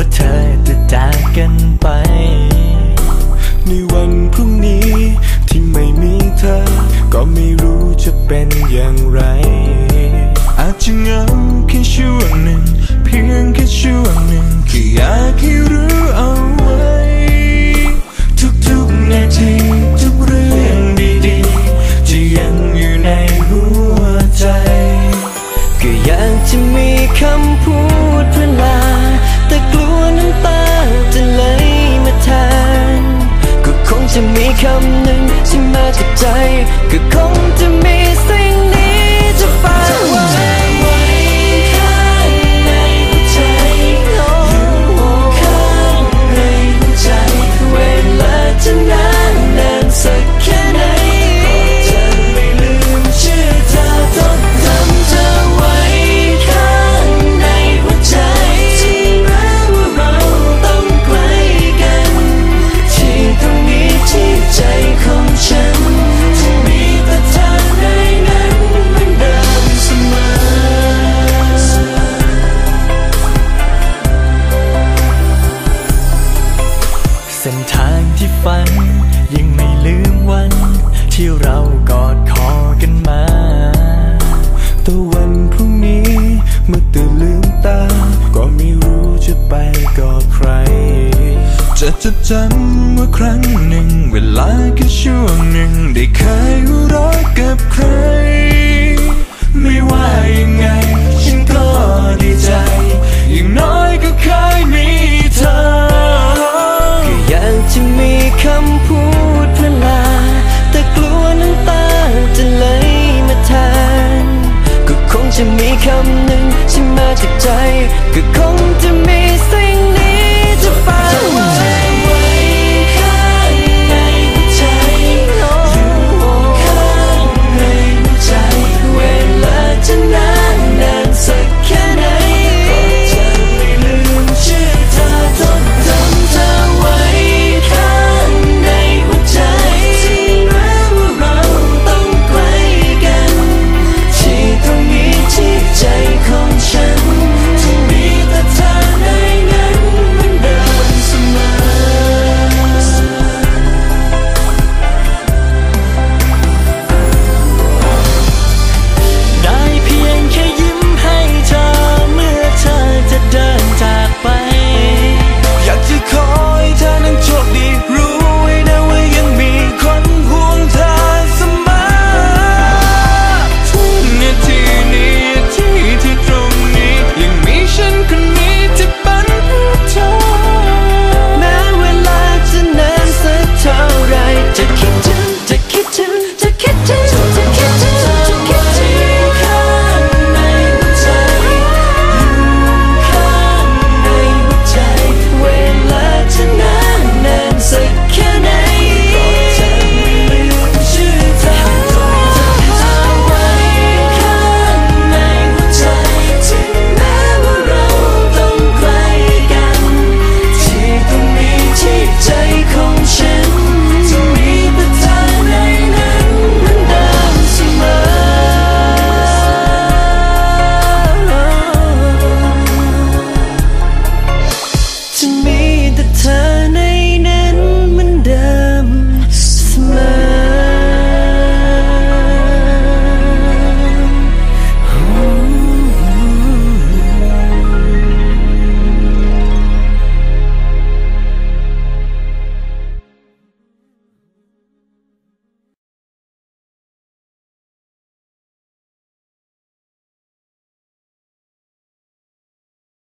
ว่าเธอจะจากกันไป ในวันพรุ่งนี้ที่ไม่มีเธอ ก็ไม่รู้จะเป็นอย่างไร อาจจะเหงาแค่ช่วงหนึ่ง เพียงแค่ช่วงหนึ่งแค่อยากให้รู้เอาไว้ ทุกๆนาทีทุกเรื่องดีๆจะยังอยู่ในหัวใจ ก็อยากจะมีคำพูด จะมีคำหนึ่งที่มาจากใจ ก็คงจะมีสัก ทางที่ฝัน ยังไม่ลืมวัน ที่เรากอดคอกันมาแต่วันพรุ่งนี้เมื่อตื่นลืมตา ก็ไม่รู้จะไปกอดใคร จะจดจำว่าครั้งหนึ่ง เวลาแค่ช่วงหนึ่งได้เคย จะมีคำหนึ่งที่มาจากใจก็คงจะมี